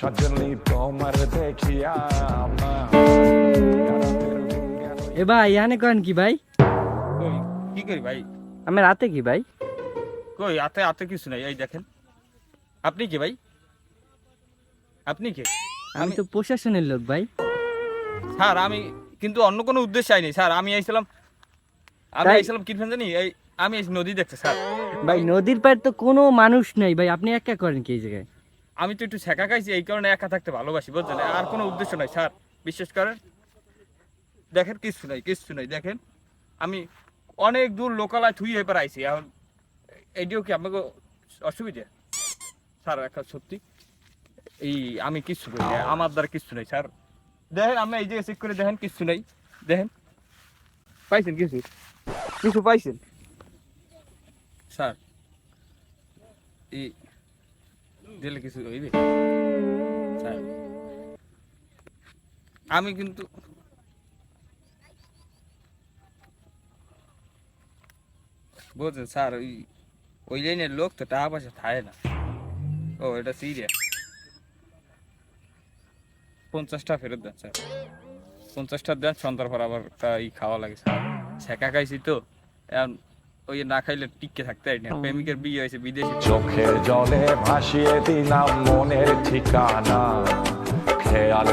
সজনী তোমার দেখিয়া এ ভাই এখানে করেন কি ভাই? কি করি ভাই? আমি রাতে কি ভাই? কই হাতে হাতে কিছু নাই। এই দেখেন। আপনি কে ভাই? আপনি কে? আমি তো প্রশাসনের লোক ভাই। স্যার আমি কিন্তু অন্য কোনো উদ্দেশ্যে আইনি। স্যার আমি আইছিলাম আমি আইছিলাম কি জানি। এই আমি নদী দেখতে স্যার। ভাই নদীর পাড়ে তো কোনো মানুষ নাই। ভাই আপনি একা করেন কি এই জায়গায়? আমি তো একটু শেখা খাইছি, এই কারণে একা থাকতে ভালোবাসি, বুঝছেন? আর কোনো উদ্দেশ্য নাই, স্যার, বিশ্বাস করেন? দেখেন, কিচ্ছু নাই কিচ্ছু নাই, দেখেন। আমি অনেক দূর লোকালয় থুই এবার আইছি এখন এইটিও কি আমাকে অসুবিধা? স্যার, একটা সত্যি, এই আমি কিচ্ছু করি আমার দ্বারা কিচ্ছু নাই, স্যার। দেখেন আমি এই জায়গায় চেক করে দেখেন, কিচ্ছু নাই, দেখেন। পাইছেন কিছু? কিছু পাইছেন? স্যার, এই দিলে কিছু হইবে? আমি কিন্তু বুঝছেন স্যার, ওই ওই লাইনের লোক তো টাকা পয়সা খায় না। ও, এটা সিরিয়াস পঞ্চাশটা ফেরত দেন, স্যার। পঞ্চাশটা দেন, সন্ধ্যার পর আবার ই খাওয়া লাগে, স্যার। ছেঁকা খাইছি তো, এখন ওই না খাইলে টিকে থাকতে পারি না। প্রেমিকের বিয়ে হয়েছে বিদেশে। চোখের জলে ভাসিয়ে দিলাম মনের ঠিকানা। খেয়াল